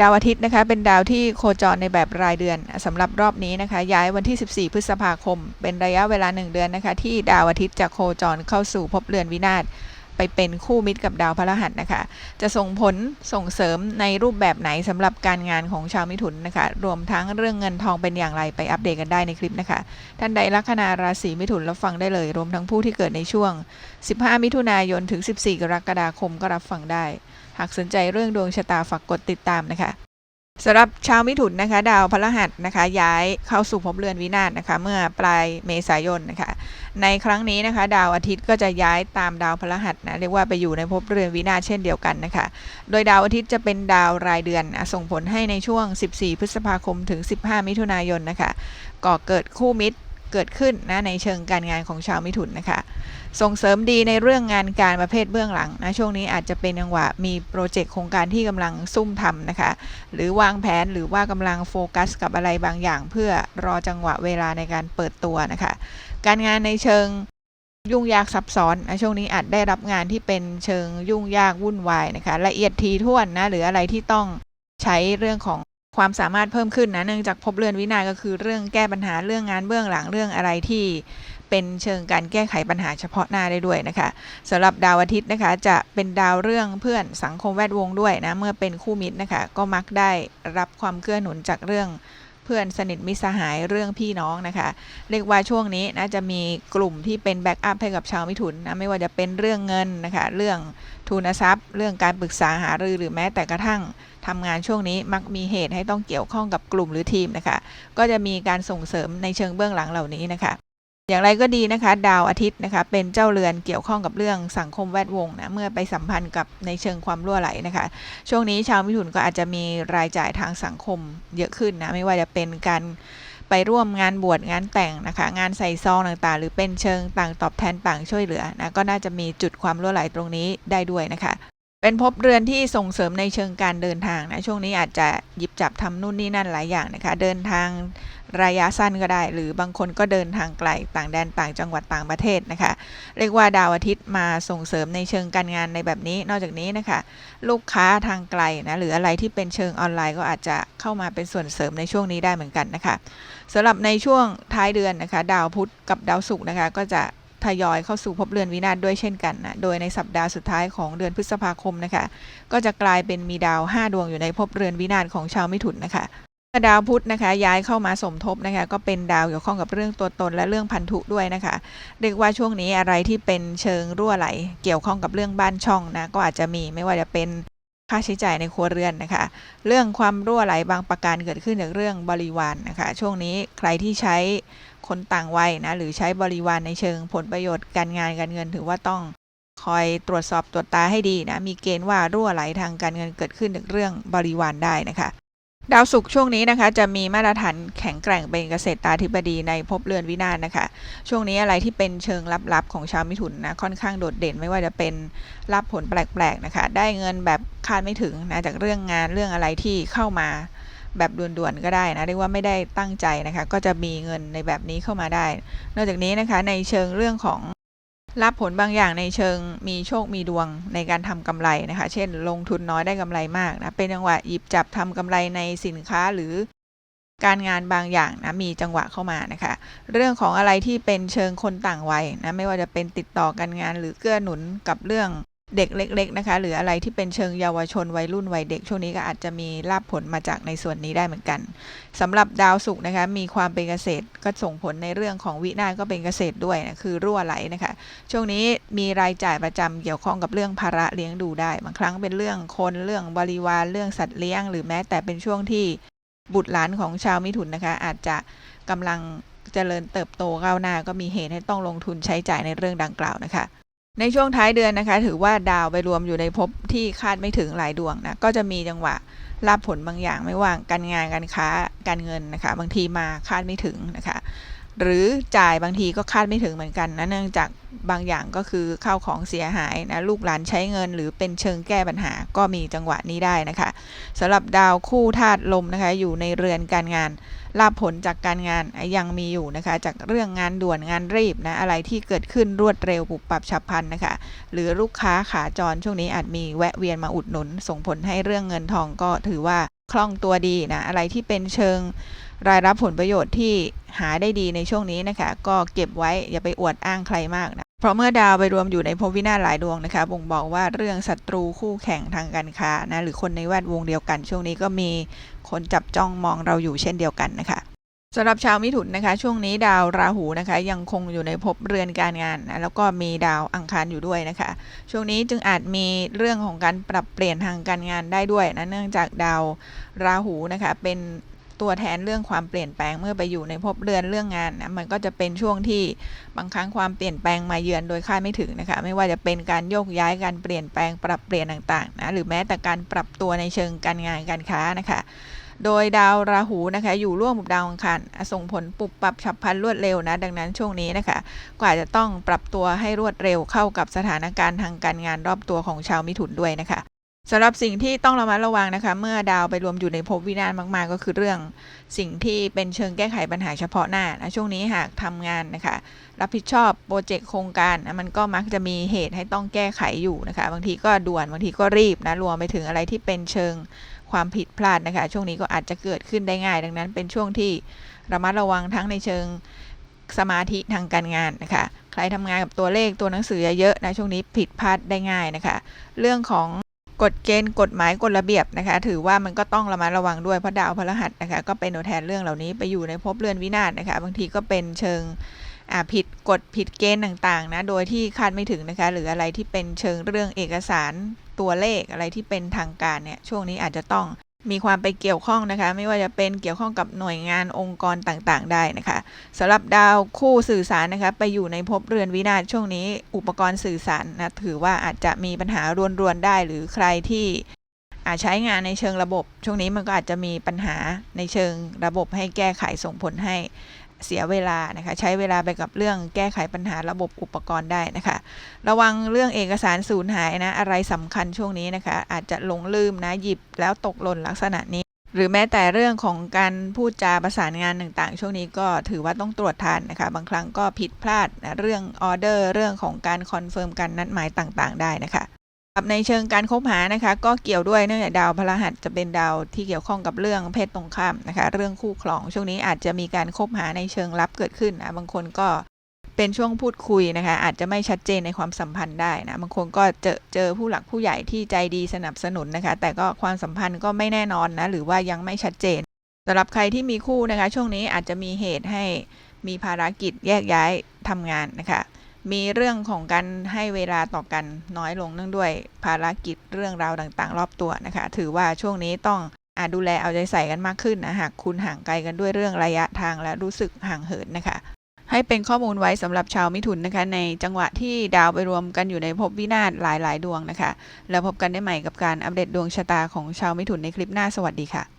ดาวอาทิตย์นะคะเป็นดาวที่โคจรในแบบรายเดือนสำหรับรอบนี้นะคะย้ายวันที่ 14 พฤษภาคม เป็นระยะเวลา 1 เดือนนะคะที่ดาวอาทิตย์จะโคจรเข้าสู่ภพเรือนวินาศไปเป็นคู่มิตรกับดาวพฤหัสนะคะ จะส่งผลส่งเสริมในรูปแบบไหนสำหรับการงานของชาวมิถุนนะคะ รวมทั้งเรื่องเงินทองเป็นอย่างไรไปอัปเดตกันได้ในคลิปนะคะ ท่านใดลัคนาราศีมิถุนรับฟังได้เลย รวมทั้งผู้ที่เกิดในช่วง 15 มิถุนายนถึง 14 กรกฎาคมก็รับฟังได้ หากสนใจเรื่องดวงชะตาฝากกดติดตามนะคะสำหรับชาวมิถุนนะคะ ดาวพฤหัสนะคะ ย้ายเข้าสู่ภพเรือนวินาศนะคะ เมื่อปลายเมษายนนะคะ ในครั้งนี้นะคะ ดาวอาทิตย์ก็จะย้ายตามดาวพฤหัสนะเรียกว่าไปอยู่ในภพเรือนวินาศเช่นเดียวกันนะคะ โดยดาวอาทิตย์จะเป็นดาวรายเดือนนะส่งผลให้ในช่วง 14 พฤษภาคมถึง 15 มิถุนายนนะคะก่อเกิดคู่มิตรเกิดขึ้นนะในเชิงการงานของชาวมิถุนนะคะ ส่งเสริมดีในเรื่องงานการประเภทเบื้องหลังนะช่วงนี้อาจจะเป็นจังหวะมีโปรเจกต์โครงการที่กำลังซุ่มทำนะคะ หรือวางแผนหรือว่ากำลังโฟกัส กับอะไรบางอย่าง เพื่อรอจังหวะเวลาในการเปิดตัวนะคะ การงานในเชิงยุ่งยากซับซ้อนนะช่วงนี้อาจได้รับงานที่เป็นเชิงยุ่งยากวุ่นวายนะคะ ละเอียดทีท่วนนะหรืออะไรที่ต้องใช้เรื่องของความสามารถเพิ่มขึ้นนะเนื่องจากพบเรือนวินาศก็คือเรื่องแก้ปัญหาเรื่องงานเบื้องหลังเรื่องอะไรที่ เป็นเชิงการแก้ไขปัญหาเฉพาะหน้าได้ด้วยนะคะสำหรับดาวอาทิตย์นะคะ จะเป็นดาวเรื่องเพื่อนสังคมแวดวงด้วยนะเมื่อเป็นคู่มิตรนะคะ ก็มักได้รับความเกื้อหนุนจากเรื่องเพื่อนสนิทมิตรสหายเรื่องพี่น้องนะคะ เรียกว่าช่วงนี้นะจะมีกลุ่มที่เป็นแบ็กอัพให้กับชาวมิถุนนะไม่ว่าจะเป็นเรื่องเงินนะคะ เรื่องทุนทรัพย์ เรื่องการปรึกษาหารือหรือแม้แต่กระทั่งทำงานช่วงนี้มักมีเหตุให้ต้องเกี่ยวข้องกับกลุ่มหรือทีมนะคะ ก็จะมีการส่งเสริมในเชิงเบื้องหลังเหล่านี้นะคะ อย่างไรก็ดีนะคะ ดาวอาทิตย์นะคะ เป็นเจ้าเรือนเกี่ยวข้องกับเรื่องสังคมแวดวงนะเมื่อไปสัมพันธ์กับในเชิงความรั่วไหลนะคะ ช่วงนี้ชาวมิถุนก็อาจจะมีรายจ่ายทางสังคมเยอะขึ้นนะไม่ว่าจะเป็นการไปร่วมงานบวชงานแต่งนะคะ งานใส่ซองต่างๆ หรือเป็นเชิงต่างตอบแทนต่างช่วยเหลือนะก็น่าจะมีจุดความรั่วไหลตรงนี้ได้ด้วยนะคะ เป็นภพเรือนที่ส่งเสริมในเชิงการเดินทางนะช่วงนี้อาจจะหยิบจับทำนู่นนี่นั่นหลายอย่างนะคะเดินทางระยะสั้นก็ได้ หรือบางคนก็เดินทางไกลต่างแดนต่างจังหวัดต่างประเทศนะคะ เรียกว่าดาวอาทิตย์มาส่งเสริมในเชิงการงานในแบบนี้ นอกจากนี้นะคะ ลูกค้าทางไกลนะหรืออะไรที่เป็นเชิงออนไลน์ก็อาจจะเข้ามาเป็นส่วนเสริมในช่วงนี้ได้เหมือนกันนะคะสำหรับในช่วงท้ายเดือนนะคะ ดาวพุธกับดาวศุกร์นะคะก็จะ ทยอยเข้าสู่ภพเรือนวินาศด้วยเช่นกันนะ โดยในสัปดาห์สุดท้ายของเดือนพฤษภาคมนะคะ ก็จะกลายเป็นมีดาว 5 ดวงอยู่ในภพเรือนวินาศของชาวมิถุนนะคะดาวพุธนะคะ ย้ายเข้ามาสมทบนะคะ ก็เป็นดาวเกี่ยวข้องกับเรื่องตัวตนและเรื่องพันธุด้วยนะคะ เรียกว่าช่วงนี้อะไรที่เป็นเชิงรั่วไหล เกี่ยวข้องกับเรื่องบ้านช่องนะ ก็อาจจะมีไม่ว่าจะเป็นค่าใช้จ่ายในครัวเรือนนะคะ เรื่องความรั่วไหลบางประการเกิดขึ้นจากเรื่องบริวารนนะคะ ช่วงนี้ใครที่ใช้ คนต่างวัยนะหรือใช้บริวารในเชิงผลประโยชน์การงานการเงิน ถือว่าต้องคอยตรวจสอบตรวจตาให้ดีนะมีเกณฑ์ว่ารั่วไหลทางการเงินเกิดขึ้นจากเรื่องบริวารได้นะคะดาวศุกร์ช่วงนี้นะคะจะมีมาตรฐานแข็งแกร่งเป็นเกษตรตาธิบดีในภพเรือนวินาศนะคะ ช่วงนี้อะไรที่เป็นเชิงลับๆของชาวมิถุนนะค่อนข้างโดดเด่นไม่ว่าจะเป็นรับผลแปลกๆนะคะ ได้เงินแบบคาดไม่ถึงนะจากเรื่องงานเรื่องอะไรที่เข้ามา แบบด่วนๆก็ได้นะเรียกว่าไม่ได้ตั้งใจนะคะ ก็จะมีเงินในแบบนี้เข้ามาได้ นอกจากนี้นะคะในเชิงเรื่องของรับผลบางอย่างในเชิงมีโชคมีดวงในการทำกำไรนะคะ เช่น ลงทุนน้อยได้กำไรมากนะเป็นจังหวะหยิบจับทำกำไรในสินค้าหรือการงานบางอย่างนะมีจังหวะเข้ามานะคะ เรื่องของอะไรที่เป็นเชิงคนต่างวัยนะไม่ว่าจะเป็นติดต่อกันงานหรือเกื้อหนุนกับเรื่อง เด็กเล็ก ๆ นะคะ หรืออะไรที่เป็นเชิงเยาวชนวัยรุ่นวัยเด็กช่วงนี้ก็อาจจะมีลาบผลมาจากในส่วนนี้ได้เหมือนกันสำหรับดาวศุกร์นะคะ มีความเป็นเกษตรก็ส่งผลในเรื่องของวินาศก็เป็นเกษตรด้วยนะคือรั่วไหลนะคะ ช่วงนี้มีรายจ่ายประจำเกี่ยวข้องกับเรื่องภาระเลี้ยงดูได้บางครั้งเป็นเรื่องคนเรื่องบริวารเรื่องสัตว์เลี้ยง หรือแม้แต่เป็นช่วงที่บุตรหลานของชาวมิถุนนะคะ อาจจะกำลังเจริญเติบโตก้าวหน้าก็มีเหตุให้ต้องลงทุนใช้จ่ายในเรื่องดังกล่าวนะคะ ในช่วงท้ายเดือนนะคะ ถือว่าดาวไปรวมอยู่ในภพที่คาดไม่ถึงหลายดวงนะก็จะมีจังหวะรับผลบางอย่างไม่ว่าการงานการค้าการเงินนะคะ บางทีมาคาดไม่ถึงนะคะ หรือจ่ายบางทีก็คาดไม่ถึงเหมือนกันนะเนื่องจากบางอย่างก็คือเข้าของเสียหายนะลูกหลานใช้เงิน หรือเป็นเชิงแก้ปัญหาก็มีจังหวะนี้ได้นะคะสำหรับดาวคู่ธาตุลมนะคะอยู่ในเรือนการงานลาบผลจากการงานยังมีอยู่นะคะ จากเรื่องงานด่วนงานรีบนะอะไรที่เกิดขึ้นรวดเร็วปุบปับฉับพลันนะคะ หรือลูกค้าขาจรช่วงนี้อาจมีแวะเวียนมาอุดหนุน ส่งผลให้เรื่องเงินทองก็ถือว่าคล่องตัวดีนะอะไรที่เป็นเชิงรายรับผลประโยชน์ที่หาได้ดีในช่วงนี้นะคะ ก็เก็บไว้อย่าไปอวดอ้างใครมากนะเพราะเมื่อดาวไปรวมอยู่ในภพวินาศหลายดวงนะคะ บ่งบอกว่าเรื่องศัตรูคู่แข่งทางการค้านะหรือคนในแวดวงเดียวกัน ช่วงนี้ก็มีคนจับจ้องมองเราอยู่เช่นเดียวกันนะคะสำหรับชาวมิถุนนะคะ ช่วงนี้ดาวราหูนะคะ ยังคงอยู่ในภพเรือนการงานนะแล้วก็มีดาวอังคารอยู่ด้วยนะคะ ช่วงนี้จึงอาจมีเรื่องของการปรับเปลี่ยนทางการงานได้ด้วยนะเนื่องจากดาวราหูนะคะ เป็น ตัวแทนเรื่องความเปลี่ยนแปลงเมื่อไปอยู่ในภพเรือนเรื่องงานนะมันก็จะเป็นช่วงที่บางครั้งความเปลี่ยนแปลงมาเยือนโดยคาดไม่ถึงนะคะ ไม่ว่าจะเป็นการโยกย้ายการเปลี่ยนแปลงปรับเปลี่ยนต่างๆนะหรือแม้แต่การปรับตัวในเชิงการงานการค้านะคะโดยดาวราหูนะคะอยู่ร่วมกับดาวอังคารส่งผลปรับปรับฉับพลันรวดเร็วนะ ดังนั้นช่วงนี้นะคะก็อาจจะต้องปรับตัวให้รวดเร็วเข้ากับสถานการณ์ทางการงานรอบตัวของชาวมิถุนด้วยนะคะ สำหรับสิ่งที่ต้องระมัดระวังนะคะ เมื่อดาวไปรวมอยู่ในภพวินาศมาก ๆ ก็คือเรื่องสิ่งที่เป็นเชิงแก้ไขปัญหาเฉพาะหน้านะช่วงนี้หากทำงานนะคะ รับผิดชอบโปรเจกต์โครงการนะมันก็มักจะมีเหตุให้ต้องแก้ไขอยู่นะคะ บางทีก็ด่วนบางทีก็รีบนะรวมไปถึงอะไรที่เป็นเชิงความผิดพลาดนะคะ ช่วงนี้ก็อาจจะเกิดขึ้นได้ง่าย ดังนั้นเป็นช่วงที่ระมัดระวังทั้งในเชิงสมาธิทางการงานนะคะ ใครทำงานกับตัวเลขตัวหนังสือเยอะๆนะช่วงนี้ผิดพลาดได้ง่ายนะคะ เรื่องของ กฎเกณฑ์กฎหมายกฎระเบียบนะคะ ถือว่ามันก็ต้องระมัดระวังด้วยเพราะดาวพฤหัสนะคะ ก็เป็นตัวแทนเรื่องเหล่านี้ไปอยู่ในภพเรือนวินาศนะคะ บางทีก็เป็นเชิงผิดกฎผิดเกณฑ์ต่างๆนะโดยที่คาดไม่ถึงนะคะ หรืออะไรที่เป็นเชิงเรื่องเอกสารตัวเลขอะไรที่เป็นทางการเนี่ยช่วงนี้อาจจะต้อง มีความไปเกี่ยวข้องนะคะ ไม่ว่าจะเป็นเกี่ยวข้องกับหน่วยงานองค์กรต่างๆ ได้นะคะสำหรับดาวคู่สื่อสารนะคะไปอยู่ในภพเรือนวินาศช่วงนี้ อุปกรณ์สื่อสารนะถือว่าอาจจะมีปัญหารวนๆได้ หรือใครที่อาจใช้งานในเชิงระบบ ช่วงนี้มันก็อาจจะมีปัญหาในเชิงระบบให้แก้ไขส่งผลให้ เสียเวลานะคะ ใช้เวลาไปกับเรื่องแก้ไขปัญหาระบบอุปกรณ์ได้นะคะ ระวังเรื่องเอกสารสูญหายนะ อะไรสำคัญช่วงนี้นะคะ อาจจะหลงลืมนะหยิบแล้วตกหล่นลักษณะนี้ หรือแม้แต่เรื่องของการพูดจาประสานงานต่างๆ ช่วงนี้ก็ถือว่าต้องตรวจทานนะคะ บางครั้งก็ผิดพลาดนะเรื่องออเดอร์เรื่องของการคอนเฟิร์มการนัดหมายต่างๆ ได้นะคะับในเชิงการคบหานะคะ ก็เกี่ยวด้วยเนื่องจากดาวพฤหัสจะเป็นดาวที่เกี่ยวข้องกับเรื่องเพศตรงข้ามนะคะ เรื่องคู่ครอง ช่วงนี้อาจจะมีการคบหาในเชิงลับเกิดขึ้นนะบางคนก็เป็นช่วงพูดคุยนะคะ อาจจะไม่ชัดเจนในความสัมพันธ์ได้นะบางคนก็เจอเจอผู้หลักผู้ใหญ่ที่ใจดีสนับสนุนนะคะ แต่ก็ความสัมพันธ์ก็ไม่แน่นอนนะหรือว่ายังไม่ชัดเจนสำหรับใครที่มีคู่นะคะ ช่วงนี้อาจจะมีเหตุให้มีภารกิจแยกย้ายทำงานนะคะ มีเรื่องของการให้เวลาต่อกันน้อยลงเนื่องด้วยภารกิจเรื่องราวต่างๆ รอบตัวนะคะ ถือว่าช่วงนี้ต้องอาดูแลเอาใจใส่กันมากขึ้นนะหากคุณห่างไกลกันด้วยเรื่องระยะทางและรู้สึกห่างเหินนะคะ ให้เป็นข้อมูลไว้สำหรับชาวมิถุนนะคะ ในจังหวะที่ดาวไปรวมกันอยู่ในภพวินาศหลายๆ ดวงนะคะ แล้วพบกันได้ใหม่กับการอัปเดตดวงชะตาของชาวมิถุนในคลิปหน้าสวัสดีค่ะ